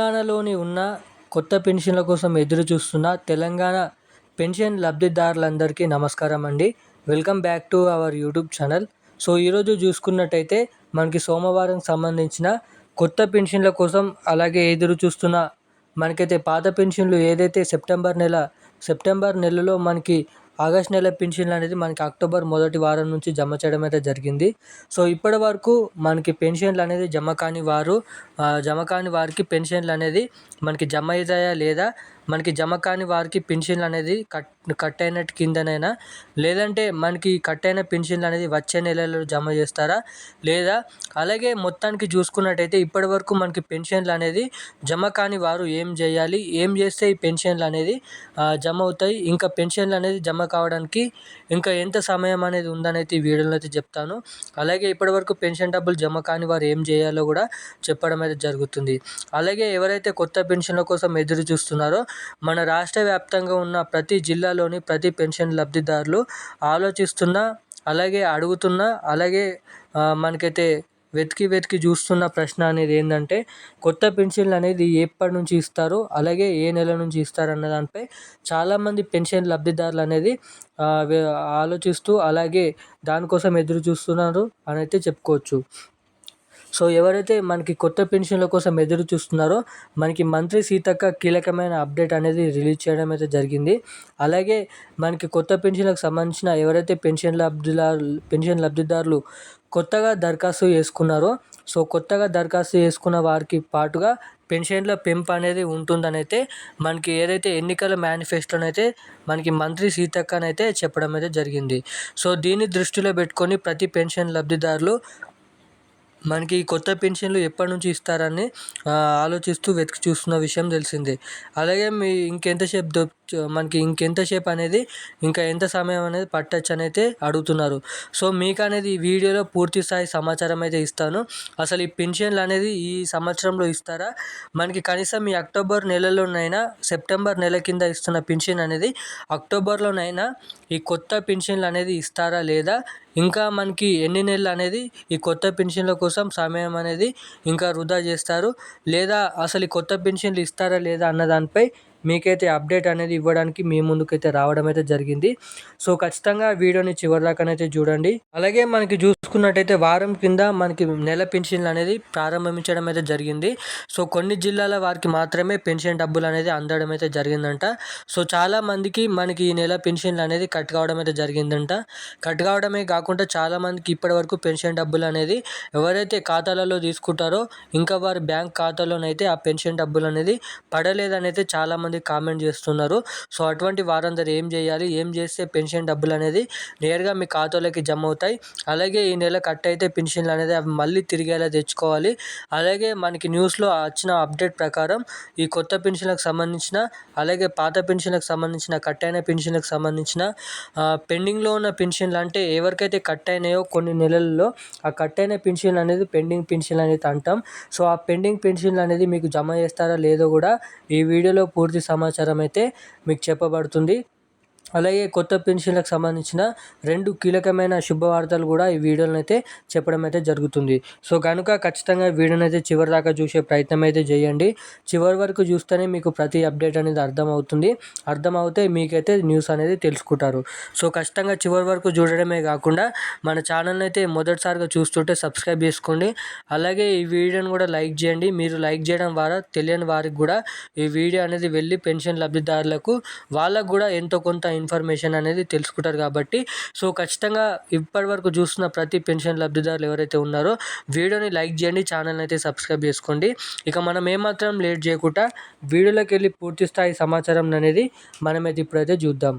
తెలంగాణలోని ఉన్న కొత్త పెన్షన్ల కోసం ఎదురు చూస్తున్న తెలంగాణ పెన్షన్ లబ్ధిదారులందరికీ నమస్కారం అండి. Welcome back to our YouTube channel. So ఈరోజు చూసుకున్నట్టయితే మనకి సోమవారం సంబంధించిన కొత్త పెన్షన్ల కోసం అలాగే ఎదురు చూస్తున్న మనకైతే పాత పెన్షన్లు ఏదైతే సెప్టెంబర్ నెల సెప్టెంబర్ నెలలో మనకి ఆగస్ట్ నెల పెన్షన్లు అనేది మనకి అక్టోబర్ మొదటి వారం నుంచి జమ చేయడం అయితే జరిగింది. సో ఇప్పటి వరకు మనకి పెన్షన్లు అనేది జమ కాని వారు జమ కాని వారికి పెన్షన్లు అనేది మనకి జమ అవుతాయా లేదా మనకి జమ కాని వారికి పెన్షన్లు అనేది కట్ కట్ అయినట్టు కిందనైనా లేదంటే మనకి కట్ అయిన పెన్షన్లు అనేది వచ్చే నెలలో జమ చేస్తారా? లేదా అలాగే మొత్తానికి చూసుకున్నట్టయితే ఇప్పటివరకు మనకి పెన్షన్లు అనేది జమ కాని వారు ఏం చేయాలి? ఏం చేస్తే ఈ పెన్షన్లు అనేది జమ అవుతాయి? ఇంకా పెన్షన్లు అనేది జమ కావడానికి ఇంకా ఎంత సమయం అనేది ఉందని అయితే ఈ వీడియోలో అయితే చెప్తాను. అలాగే ఇప్పటివరకు పెన్షన్ డబ్బులు జమ కాని వారు ఏం చేయాలో కూడా చెప్పడం అయితే జరుగుతుంది. అలాగే ఎవరైతే కొత్త పెన్షన్ల కోసం ఎదురు చూస్తున్నారో మన రాష్ట్ర వ్యాప్తంగా ఉన్న ప్రతి జిల్లాలోని ప్రతి పెన్షన్ లబ్ధిదారులు ఆలోచిస్తున్న అలాగే అడుగుతున్న అలాగే మనకైతే వెతికి వెతికి చూస్తున్న ప్రశ్న అనేది ఏంటంటే కొత్త పెన్షన్లు అనేది ఎప్పటి నుంచి ఇస్తారు అలాగే ఏ నెల నుంచి ఇస్తారు అన్న దానిపై చాలామంది పెన్షన్ లబ్ధిదారులు అనేది ఆలోచిస్తూ అలాగే దానికోసం ఎదురు చూస్తున్నారు అని అయితే చెప్పుకోవచ్చు. సో ఎవరైతే మనకి కొత్త పెన్షన్ల కోసం ఎదురు చూస్తున్నారో మనకి మంత్రి సీతక్క కీలకమైన అప్డేట్ అనేది రిలీజ్ చేయడం అయితే జరిగింది. అలాగే మనకి కొత్త పెన్షన్లకు సంబంధించిన ఎవరైతే పెన్షన్ లబ్ధిదారు పెన్షన్ లబ్ధిదారులు కొత్తగా దరఖాస్తు చేసుకున్నారో సో కొత్తగా దరఖాస్తు చేసుకున్న వారికి పాటుగా పెన్షన్ల పెంపు అనేది ఉంటుందని అయితే మనకి ఏదైతే ఎన్నికల మేనిఫెస్టోనైతే మనకి మంత్రి సీతక్కనైతే చెప్పడం అయితే జరిగింది. సో దీన్ని దృష్టిలో పెట్టుకొని ప్రతి పెన్షన్ లబ్ధిదారులు మనకి కొత్త పెన్షన్లు ఎప్పటి నుంచి ఇస్తారని ఆలోచిస్తూ వెతికి చూస్తున్న విషయం తెలిసిందే. అలాగే మీ ఇంకెంతసేపు మనకి ఇంకెంతసేపు అనేది ఇంకా ఎంత సమయం అనేది పట్టచ్చు అని అయితే అడుగుతున్నారు. సో మీకు అనేది ఈ వీడియోలో పూర్తి స్థాయి సమాచారం అయితే ఇస్తాను. అసలు ఈ పెన్షన్లు అనేది ఈ సంవత్సరంలో ఇస్తారా? మనకి కనీసం ఈ అక్టోబర్ నెలలోనైనా సెప్టెంబర్ నెల కింద ఇస్తున్న పెన్షన్ అనేది అక్టోబర్లోనైనా ఈ కొత్త పెన్షన్లు అనేది ఇస్తారా లేదా? ఇంకా మనకి ఎన్ని నెలలు అనేది ఈ కొత్త పెన్షన్ల కోసం సమయం అనేది ఇంకా వృధా చేస్తారు? లేదా అసలు ఈ కొత్త పెన్షన్లు ఇస్తారా లేదా అన్న దానిపై మీకైతే అప్డేట్ అనేది ఇవ్వడానికి మీ ముందుకైతే రావడం అయితే జరిగింది. సో ఖచ్చితంగా వీడియోని చివరిదాకానైతే చూడండి. అలాగే మనకి చూసుకున్నట్టయితే వారం కింద మనకి నెల పెన్షన్లు అనేది ప్రారంభించడం అయితే జరిగింది. సో కొన్ని జిల్లాల వారికి మాత్రమే పెన్షన్ డబ్బులు అనేది అందడం అయితే జరిగిందంట. సో చాలా మందికి మనకి ఈ నెల పెన్షన్లు అనేది కట్ కావడం అయితే జరిగిందంట. కట్ కావడమే కాకుండా చాలా మందికి ఇప్పటి వరకు పెన్షన్ డబ్బులు అనేది ఎవరైతే ఖాతాలలో తీసుకుంటారో ఇంకా వారి బ్యాంక్ ఖాతాలోనైతే ఆ పెన్షన్ డబ్బులు అనేది పడలేదని అయితే చాలామంది చాలామంది కామెంట్ చేస్తున్నారు. సో అటువంటి వారందరూ ఏం చేయాలి? ఏం చేస్తే పెన్షన్ డబ్బులు అనేది నేరుగా మీ ఖాతాలోకి జమ అవుతాయి? అలాగే ఈ నెల కట్ అయితే పెన్షన్లు అనేది అవి మళ్ళీ తిరిగేలా తెచ్చుకోవాలి. అలాగే మనకి న్యూస్లో వచ్చిన అప్డేట్ ప్రకారం ఈ కొత్త పెన్షన్లకు సంబంధించిన అలాగే పాత పెన్షన్లకు సంబంధించిన కట్ అయిన పెన్షన్లకు సంబంధించిన పెండింగ్లో ఉన్న పెన్షన్లు అంటే ఎవరికైతే కట్ అయినాయో కొన్ని నెలల్లో ఆ కట్ అయిన పెన్షన్లు అనేది పెండింగ్ పెన్షన్లు అనేది అంటాం. సో ఆ పెండింగ్ పెన్షన్లు అనేది మీకు జమ చేస్తారా లేదో కూడా ఈ వీడియోలో పూర్తి పూర్తి సమాచారం అయితే మీకు చెప్పబడుతుంది. అలాగే కొత్త పెన్షన్లకు సంబంధించిన రెండు కీలకమైన శుభవార్తలు కూడా ఈ వీడియోలను అయితే చెప్పడం అయితే జరుగుతుంది. సో కనుక ఖచ్చితంగా వీడియోని అయితే చివరి దాకా చూసే ప్రయత్నం అయితే చేయండి. చివరి వరకు చూస్తేనే మీకు ప్రతి అప్డేట్ అనేది అర్థమవుతుంది. అర్థమవుతే మీకైతే న్యూస్ అనేది తెలుసుకుంటారు. సో ఖచ్చితంగా చివరి వరకు చూడడమే కాకుండా మన ఛానల్ని అయితే మొదటిసారిగా చూస్తుంటే సబ్స్క్రైబ్ చేసుకోండి. అలాగే ఈ వీడియోని కూడా లైక్ చేయండి. మీరు లైక్ చేయడం ద్వారా తెలియని వారికి కూడా ఈ వీడియో అనేది వెళ్ళి పెన్షన్ లబ్ధిదారులకు వాళ్ళకు కూడా ఎంతో కొంత ఇన్ఫర్మేషన్ అనేది తెలుసుకుంటారు కాబట్టి సో ఖచ్చితంగా ఇప్పటివరకు చూస్తున్న ప్రతి పెన్షన్ లబ్ధిదారులు ఎవరైతే ఉన్నారో వీడియోని లైక్ చేయండి ఛానల్ని అయితే సబ్స్క్రైబ్ చేసుకోండి. ఇక మనం ఏమాత్రం లేట్ చేయకుండా వీడియోలోకి వెళ్ళి పూర్తి స్థాయి సమాచారం అనేది మనమైతే ఇప్పుడైతే చూద్దాం.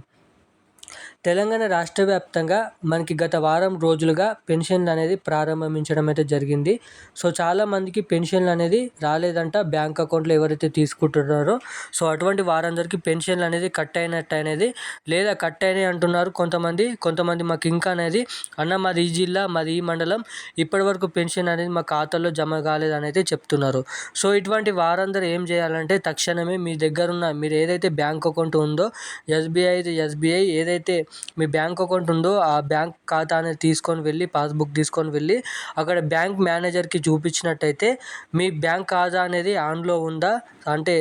తెలంగాణ రాష్ట్ర వ్యాప్తంగా మనకి గత వారం రోజులుగా పెన్షన్లు అనేది ప్రారంభించడం అయితే జరిగింది. సో చాలామందికి పెన్షన్లు అనేది రాలేదంట బ్యాంక్ అకౌంట్లో ఎవరైతే తీసుకుంటున్నారో. సో అటువంటి వారందరికీ పెన్షన్లు అనేది కట్ అయినట్టు అనేది లేదా కట్ అయినాయి అంటున్నారు కొంతమంది. కొంతమంది మాకు ఇంకా అనేది అన్న మాది ఈ జిల్లా మాది ఈ మండలం. ఇప్పటివరకు పెన్షన్ అనేది మా ఖాతాలో జమ కాలేదని అయితే చెప్తున్నారు. సో ఇటువంటి వారందరూ ఏం చేయాలంటే తక్షణమే మీ దగ్గర ఉన్న మీరు ఏదైతే బ్యాంక్ అకౌంట్ ఉందో ఎస్బీఐ ఎస్బీఐ ఏదైతే మీ బ్యాంక్ అకౌంట్ ఉందో ఆ బ్యాంక్ ఖాతా అనేది తీసుకొని వెళ్ళి పాస్బుక్ తీసుకొని వెళ్ళి అక్కడ బ్యాంక్ మేనేజర్కి చూపించినట్టయితే మీ బ్యాంక్ ఖాతా అనేది ఆన్లో ఉందా? అంటే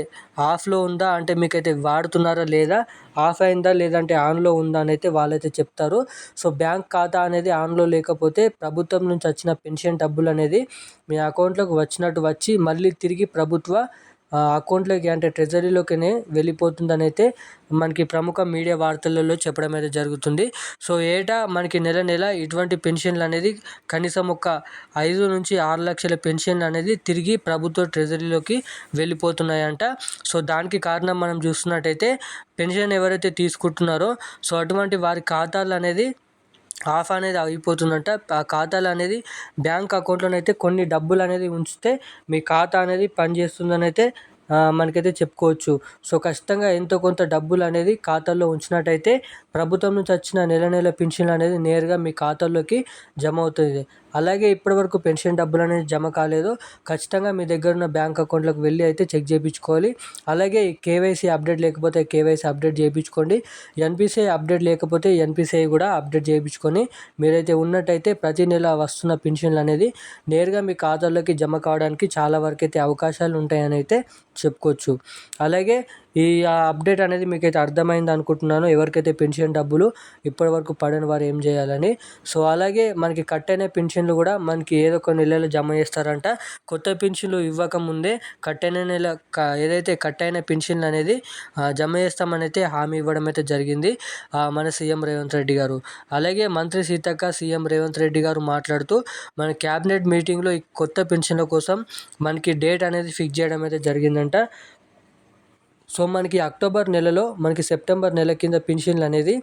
ఆఫ్లో ఉందా? అంటే మీకైతే వాడుతున్నారా లేదా? ఆఫ్ అయిందా లేదంటే ఆన్లో ఉందా అని అయితే వాళ్ళైతే చెప్తారు. సో బ్యాంక్ ఖాతా అనేది ఆన్లో లేకపోతే ప్రభుత్వం నుంచి వచ్చిన పెన్షన్ డబ్బులు అనేది మీ అకౌంట్లోకి వచ్చినట్టు వచ్చి మళ్ళీ తిరిగి ప్రభుత్వ అకౌంట్లోకి అంటే ట్రెజరీలోకినే వెళ్ళిపోతుందని అయితే మనకి ప్రముఖ మీడియా వార్తలలో చెప్పడం అయితే జరుగుతుంది. సో ఏటా మనకి నెల నెల ఇటువంటి పెన్షన్లు అనేది కనీసం ఒక ఐదు నుంచి ఆరు లక్షల పెన్షన్లు అనేది తిరిగి ప్రభుత్వ ట్రెజరీలోకి వెళ్ళిపోతున్నాయంట. సో దానికి కారణం మనం చూస్తున్నట్టయితే పెన్షన్ ఎవరైతే తీసుకుంటున్నారో సో అటువంటి వారి ఖాతాలు అనేది ఆఫ్ అనేది అయిపోతుందంట ఆ ఖాతాలు అనేది బ్యాంక్ అకౌంట్లోనైతే కొన్ని డబ్బులు అనేది ఉంచితే మీ ఖాతా అనేది పనిచేస్తుందని అయితే మనకైతే చెప్పుకోవచ్చు. సో ఖచ్చితంగా ఎంతో కొంత డబ్బులు అనేది ఖాతాలో ఉంచినట్టయితే ప్రభుత్వం నుంచి వచ్చిన నెల నెల పెన్షన్లు అనేది నేరుగా మీ ఖాతాలోకి జమ అవుతుంది. అలాగే ఇప్పటివరకు పెన్షన్ డబ్బులు అనేది జమ కాలేదు. ఖచ్చితంగా మీ దగ్గర ఉన్న బ్యాంక్ అకౌంట్లోకి వెళ్ళి అయితే చెక్ చేయించుకోవాలి. అలాగే కేవైసీ అప్డేట్ లేకపోతే కేవైసీ అప్డేట్ చేయించుకోండి. ఎన్పిసిఐ అప్డేట్ లేకపోతే ఎన్పిసిఐ కూడా అప్డేట్ చేయించుకొని మీరైతే ఉన్నట్టయితే ప్రతి నెల వస్తున్న పెన్షన్లు అనేది నేరుగా మీ ఖాతాలోకి జమ కావడానికి చాలా వరకు అయితే అవకాశాలు ఉంటాయని అయితే చెప్పుకోవచ్చు అలాగే ఈ అప్డేట్ అనేది మీకైతే అర్థమైంది అనుకుంటున్నాను. ఎవరికైతే పెన్షన్ డబ్బులు ఇప్పటివరకు పడని వారు ఏం చేయాలని. సో అలాగే మనకి కట్ అయిన పెన్షన్లు కూడా మనకి ఏదో ఒక నెలలో జమ చేస్తారంట. కొత్త పెన్షన్లు ఇవ్వకముందే కట్ అయిన నెల ఏదైతే కట్ అయిన పెన్షన్లు అనేది జమ చేస్తామని అయితే హామీ ఇవ్వడం అయితే జరిగింది మన సీఎం రేవంత్ రెడ్డి గారు. అలాగే మంత్రి సీతక్క సీఎం రేవంత్ రెడ్డి గారు మాట్లాడుతూ మన క్యాబినెట్ మీటింగ్లో ఈ కొత్త పెన్షన్ల కోసం మనకి డేట్ అనేది ఫిక్స్ చేయడం అయితే జరిగిందంట. సో మనకి అక్టోబర్ నెలలో మనకి సెప్టెంబర్ నెల కింద పెన్షన్లు అనేది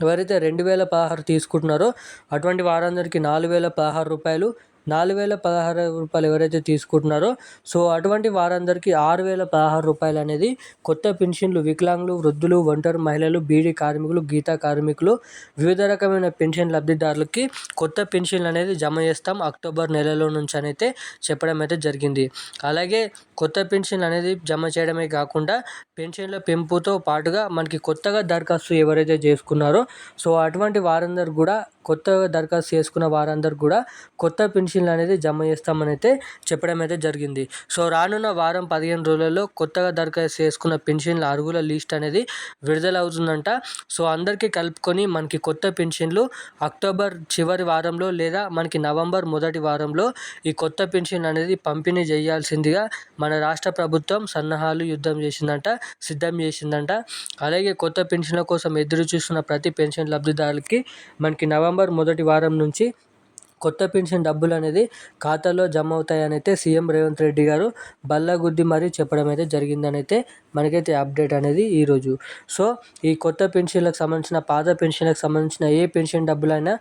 ఎవరైతే రెండు వేల పదహారు తీసుకుంటున్నారో అటువంటి వారందరికీ నాలుగు వేల పదహారు రూపాయలు నాలుగు వేల పదహారు రూపాయలు ఎవరైతే తీసుకుంటున్నారో సో అటువంటి వారందరికీ ఆరు వేల పదహారు రూపాయలు అనేది కొత్త పెన్షన్లు వికలాంగులు వృద్ధులు ఒంటరి మహిళలు బీడీ కార్మికులు గీతా కార్మికులు వివిధ రకమైన పెన్షన్ లబ్ధిదారులకి కొత్త పెన్షన్లు అనేది జమ చేస్తాం అక్టోబర్ నెలలో నుంచి అయితే చెప్పడం అయితే జరిగింది. అలాగే కొత్త పెన్షన్ అనేది జమ చేయడమే కాకుండా పెన్షన్ల పెంపుతో పాటుగా మనకి కొత్తగా దరఖాస్తు ఎవరైతే చేసుకున్నారో సో అటువంటి వారందరూ కూడా కొత్తగా దరఖాస్తు చేసుకున్న వారందరూ కూడా కొత్త పెన్షన్లు అనేది జమ చేస్తామని అయితే చెప్పడం అయితే జరిగింది. సో రానున్న వారం పదిహేను రోజులలో కొత్తగా దరఖాస్తు చేసుకున్న పెన్షన్ల అర్హుల లిస్ట్ అనేది విడుదల అవుతుందంట సో అందరికీ కలుపుకొని మనకి కొత్త పెన్షన్లు అక్టోబర్ చివరి వారంలో లేదా మనకి నవంబర్ మొదటి వారంలో ఈ కొత్త పెన్షన్ అనేది పంపిణీ చేయాల్సిందిగా మన రాష్ట్ర ప్రభుత్వం సన్నాహాలు యుద్ధం చేసిందంట సిద్ధం చేసిందంట. అలాగే కొత్త పెన్షన్ల కోసం ఎదురు చూస్తున్న ప్రతి పెన్షన్ లబ్ధిదారులకి మనకి నవంబర్ నవంబర్ మొదటి వారం నుంచి కొత్త పెన్షన్ డబ్బులు అనేది ఖాతాలో జమ అవుతాయని అయితే సీఎం రేవంత్ రెడ్డి గారు బల్లగుద్ది మరీ చెప్పడం అయితే జరిగిందని అయితే మనకైతే అప్డేట్ అనేది ఈరోజు సో ఈ కొత్త పెన్షన్లకు సంబంధించిన పాత పెన్షన్లకు సంబంధించిన ఏ పెన్షన్ డబ్బులైనా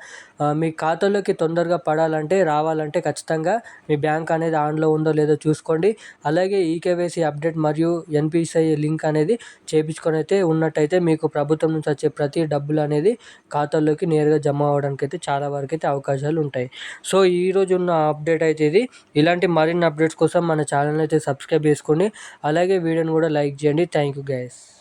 మీ ఖాతాలోకి తొందరగా పడాలంటే రావాలంటే ఖచ్చితంగా మీ బ్యాంక్ అనేది ఆన్లో ఉందో లేదో చూసుకోండి. అలాగే ఈకేవైసీ అప్డేట్ మరియు ఎన్పిసిఐ లింక్ అనేది చేయించుకొని అయితే ఉన్నట్టయితే మీకు ప్రభుత్వం నుంచి వచ్చే ప్రతి డబ్బులు అనేది ఖాతాల్లోకి నేరుగా జమ అవ్వడానికి అయితే చాలా వరకు అయితే అవకాశాలు ఉంటాయి సో ఈరోజు ఉన్న అప్డేట్ అయితే ఇది ఇలాంటి మరిన్ని అప్డేట్స్ కోసం మన ఛానల్ అయితే సబ్స్క్రైబ్ చేసుకోండి. అలాగే వీడియోని కూడా లైక్ చేయండి. Thank you guys